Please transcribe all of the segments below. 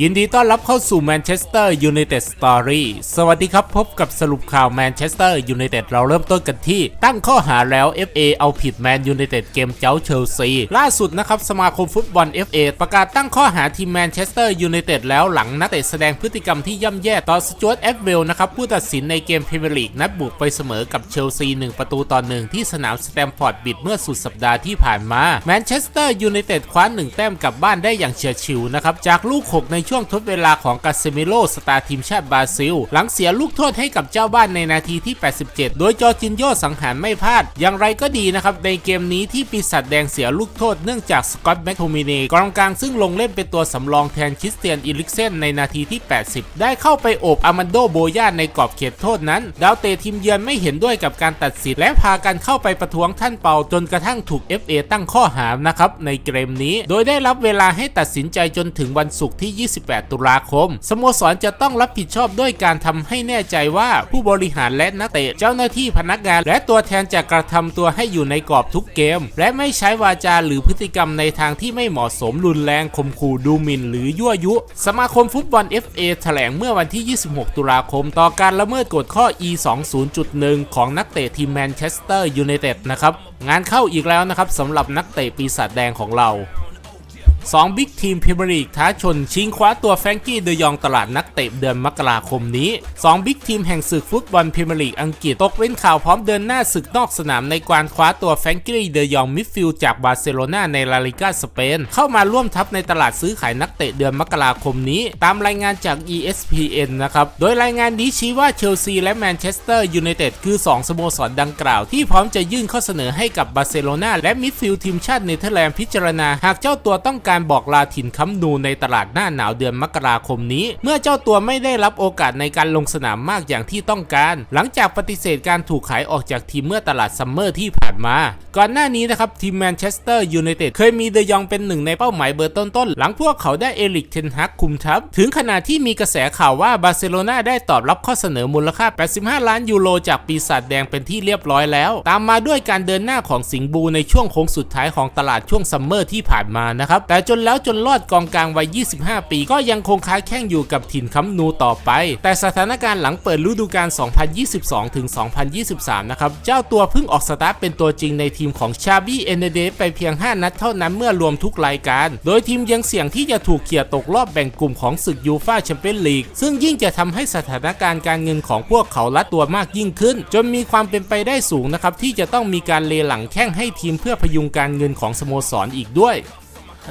ยินดีต้อนรับเข้าสู่แมนเชสเตอร์ยูไนเต็ดสตอรี่สวัสดีครับ พบกับสรุปข่าวแมนเชสเตอร์ยูไนเต็ดเราเริ่มต้นกันที่ ตั้งข้อหาแล้ว FA เอาผิดแมนยูไนเต็ดเกมเจ้าเชลซีล่าสุดนะครับ สมาคมฟุตบอล FA ประกาศตั้งข้อหาทีมแมนเชสเตอร์ยูไนเต็ดแล้วหลังนักเตะแสดงพฤติกรรมที่ย่ำแย่ต่อสจวตเอฟเวลนะครับ ผู้ตัดสินในเกมพรีเมียร์ลีกนัดบุกไปเสมอกับเชลซี1ประตูต่อหนึ่งที่สนามสแตมฟอร์ดบิดเมื่อสุดสัปดาห์ที่ผ่านมาแมนเชสเตอร์ยูไนเต็ดคว้า1แต้มกลับบ้านได้อย่างเฉียดฉิวนะครับจากลูกหกในช่วงทดเวลาของกาเซมิโลสตาร์ทีมชาติบราซิล หลังเสียลูกโทษให้กับเจ้าบ้านในนาทีที่ 87 โดยจอจินโยสังหารไม่พลาด อย่างไรก็ดีนะครับ ในเกมนี้ที่ปีศาจแดงเสียลูกโทษเนื่องจากสกอตแมคโทมินีกองกลางซึ่งลงเล่นเป็นตัวสำรองแทนคริสเตียนอิลิกเซนในนาทีที่ 80 ได้เข้าไปโอบอามันโดโบย่าในกรอบเขตโทษนั้น ดาวเตะทีมเยือนไม่เห็นด้วยกับการตัดสินและพากันเข้าไปประท้วงท่านเปาจนกระทั่งถูก FA ตั้งข้อหานะครับในเกมนี้ โดยได้รับเวลาให้ตัดสินใจจนถึงวันศุกร์ที่28 ตุลาคม สโมสรจะต้องรับผิดชอบด้วยการทำให้แน่ใจว่าผู้บริหารและนักเตะเจ้าหน้าที่พนักงาน และตัวแทนจะกระทำตัวให้อยู่ในกรอบทุกเกม และไม่ใช้วาจาหรือพฤติกรรมในทางที่ไม่เหมาะสมรุนแรงข่มขู่ดูหมิ่นหรือยั่วยุ สมาคมฟุตบอล FA แถลงเมื่อวันที่ 26 ตุลาคม ต่อการละเมิดกฎข้อ E 20.1 ของนักเตะทีมแมนเชสเตอร์ยูไนเต็ดนะครับ งานเข้าอีกแล้วนะครับสำหรับนักเตะปีศาจแดงของเรา 2บิ๊กทีมพรีเมียร์ลีกท้าชนชิงคว้าตัวแฟรงกี้เดยองตลาดนักเตะเดือนมกราคมนี้ 2 บิ๊กทีมแห่งศึกฟุตบอลพรีเมียร์ลีกอังกฤษตกเป็นข่าวพร้อมเดินหน้าศึกนอกสนามในการคว้าตัวแฟรงกี้เดยองมิดฟิลด์จากบาร์เซโลนาในลาลิกาสเปน เข้ามาร่วมทัพในตลาดซื้อขายนักเตะเดือนมกราคมนี้ ตามรายงานจาก ESPN นะครับโดยรายงานนี้ชี้ว่าเชลซีและแมนเชสเตอร์ยูไนเต็ดคือ 2สโมสรดังกล่าวที่พร้อมจะยื่นข้อเสนอให้กับบาร์เซโลนาและมิดฟิลด์ทีมชาติเนเธอร์แลนด์พิจารณาหากเจ้าตัวต้องการบอกลาถิ่นค้ำนูในตลาดหน้าหนาวเดือนมกราคมนี้ เมื่อเจ้าตัวไม่ได้รับโอกาสในการลงสนามมากอย่างที่ต้องการ หลังจากปฏิเสธการถูกขายออกจากทีมเมื่อตลาดซัมเมอร์ที่ผ่านมา ก่อนหน้านี้นะครับทีมแมนเชสเตอร์ยูไนเต็ดเคยมีเดยองเป็นหนึ่งในเป้าหมายเบอร์ต้นๆ หลังพวกเขาได้เอลิกเทนฮักคุมทัพ ถึงขนาดที่มีกระแสข่าวว่าบาร์เซโลนาได้ตอบรับข้อเสนอมูลค่า 85 ล้านยูโรจากปีศาจแดงเป็นที่เรียบร้อยแล้ว ตามมาด้วยการเดินหน้าของสิงบูในช่วงโค้งสุดท้ายของตลาดช่วงซัมเมอร์ที่ผ่านมานะครับแต่จนแล้วจนรอดกองกลางวัย 25 ปี ก็ยังคงค้าแข่งอยู่กับถิ่นค้ำนูต่อไป แต่สถานการณ์หลังเปิดฤดูกาล 2022 ถึง 2023 นะครับ เจ้าตัวเพิ่งออกสตาร์ทเป็นตัวจริงในทีมของชาบี้เอเนเดไปเพียง 5 นัดเท่านั้นเมื่อรวมทุกรายการ โดยทีมยังเสี่ยงที่จะถูกเขี่ยตกรอบแบ่งกลุ่มของศึกยูฟาแชมเปี้ยนลีก ซึ่งยิ่งจะทำให้สถานการณ์การเงินของพวกเขาลัดตัวมากยิ่งขึ้น จนมีความเป็นไปได้สูงนะครับที่จะต้องมีการเลหลังแข้งให้ทีมเพื่อพยุงการเงินของสโมสรอีกด้วย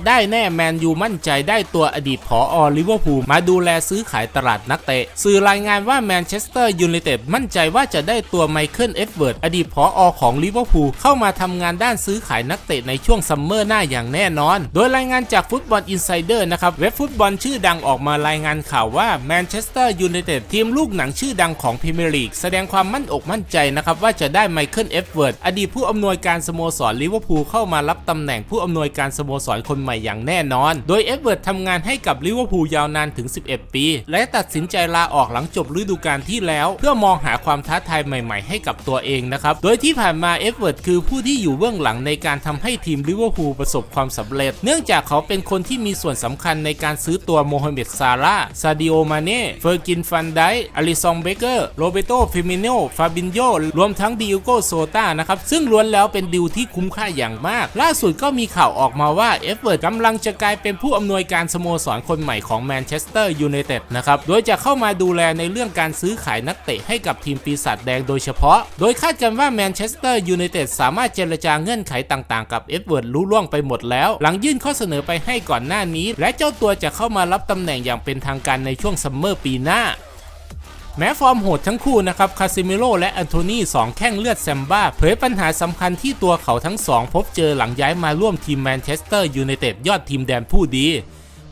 ได้แน่แมนยูมั่นใจได้ตัวอดีตผออลิเวอร์พูลมาดูแลซื้อขายตลาดนักเตะ สื่อรายงานว่าแมนเชสเตอร์ยูไนเต็ดมั่นใจว่าจะได้ตัวไมเคิลเอ็ดเวิร์ดอดีตผออของลิเวอร์พูลเข้ามาทำงานด้านซื้อขายนักเตะในช่วงซัมเมอร์หน้าอย่างแน่นอน โดยรายงานจากฟุตบอลอินไซเดอร์นะครับเว็บฟุตบอลชื่อดังออกมารายงานข่าวว่าแมนเชสเตอร์ยูไนเต็ดทีมลูกหนังชื่อดังของพรีเมียร์ลีกแสดงความมั่นอกมั่นใจนะครับว่าจะได้ไมเคิลเอ็ดเวิร์ดอดีตผู้อำนวยการสโมสรลิเวอร์พูลเข้ามารับตำแหน่งผู้อำนวยการสโมสรคนใหม่อย่างแน่นอน โดยเอ็ดเวิร์ดทำงานให้กับลิเวอร์พูลยาวนานถึง 11 ปี และตัดสินใจลาออกหลังจบฤดูกาลที่แล้ว เพื่อมองหาความท้าทายใหม่ๆให้กับตัวเองนะครับ โดยที่ผ่านมาเอ็ดเวิร์ดคือผู้ที่อยู่เบื้องหลังในการทำให้ทีมลิเวอร์พูลประสบความสำเร็จ เนื่องจากเขาเป็นคนที่มีส่วนสำคัญในการซื้อตัวโมฮัมเหม็ดซาร่า ซาดิโอ มาเน่ เฟอร์กิน ฟันไดอลิซอง เบเกอร์ โรเบโตฟิมิโน ฟาบินโย รวมทั้งดิโอโกโซตานะครับ ซึ่งล้วนแล้วเป็นดิวที่คุ้มค่าอย่างมาก ล่าสุดก็มีข่าวออกมาว่าเอ็ดเวิร์ดกำลังจะกลายเป็นผู้อำนวยการสโมสรคนใหม่ของแมนเชสเตอร์ยูไนเต็ดนะครับ โดยจะเข้ามาดูแลในเรื่องการซื้อขายนักเตะให้กับทีมปีศาจแดงโดยเฉพาะ โดยคาดกันว่าแมนเชสเตอร์ยูไนเต็ดสามารถเจรจาเงื่อนไขต่างๆ กับเอ็ดเวิร์ดรู้ล่วงไปหมดแล้ว หลังยื่นข้อเสนอไปให้ก่อนหน้านี้ และเจ้าตัวจะเข้ามารับตำแหน่งอย่างเป็นทางการในช่วงซัมเมอร์ปีหน้า แม้ฟอร์มโหดทั้งคู่นะครับ คาซิเมโรและอันโทนีสองแข้งเลือดแซมบ้า เผยปัญหาสำคัญที่ตัวเขาทั้งสองพบเจอหลังย้ายมาร่วมทีมแมนเชสเตอร์ยูไนเต็ดยอดทีมแดนผู้ดี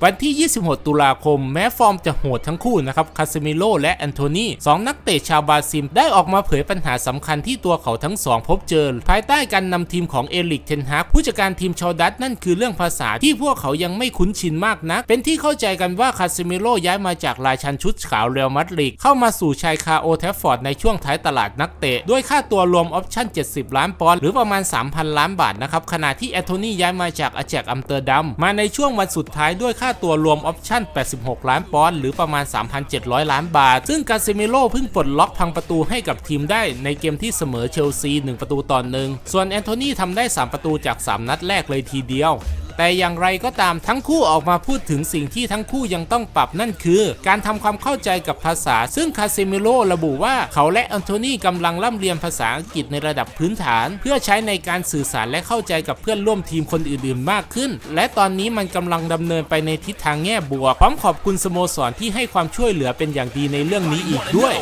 วันที่ 26 ตุลาคม แม้ฟอร์มจะโหดทั้งคู่นะครับ คาเมิโลและแอนโทนีสองนักเตะชาวบราซิลได้ออกมาเผยปัญหาสำคัญที่ตัวเขาทั้งสองพบเจอ ภายใต้การนำทีมของเอลิก เทนฮากผู้จัดการทีมชาวดัตนั่นคือเรื่องภาษาที่พวกเขายังไม่คุ้นชินมากนัก เป็นที่เข้าใจกันว่าคาเมิโลย้ายมาจากราชันชุดขาวเรอัลมาดริดเข้ามาสู่ชายคาโอแทฟฟอร์ดในช่วงท้ายตลาดนักเตะ ด้วยค่าตัวรวมออปชั่น 70 ล้านปอนด์หรือประมาณ 3,000 ล้านบาทนะครับขณะที่แอนโทนีย้ายมาจากอาแจกอัมเตอร์ดัมมาในช่วงวันสุดท้ายด้วยค่าตัวรวมออปชั่น 86 ล้านปอนด์หรือประมาณ 3,700 ล้านบาท ซึ่งกาเซมิโลเพิ่งปลดล็อกพังประตูให้กับทีมได้ในเกมที่เสมอเชลซี 1 ประตูต่อหนึ่งส่วนแอนโทนีทำได้ 3 ประตูจาก 3 นัดแรกเลยทีเดียว แต่อย่างไรก็ตามทั้งคู่ออกมาพูดถึงสิ่งที่ทั้งคู่ยังต้องปรับนั่นคือ การทำความเข้าใจกับภาษา ซึ่งคาเซมิโลระบุว่าเขาและแอนโทนีกำลังร่ำเรียนภาษาอังกฤษในระดับพื้นฐาน เพื่อใช้ในการสื่อสารและเข้าใจกับเพื่อนร่วมทีมคนอื่นๆ มากขึ้น และตอนนี้มันกำลังดำเนินไปในทิศทางแง่บวกพร้อมขอบคุณสโมสรที่ให้ความช่วยเหลือเป็นอย่างดีในเรื่องนี้อีกด้วย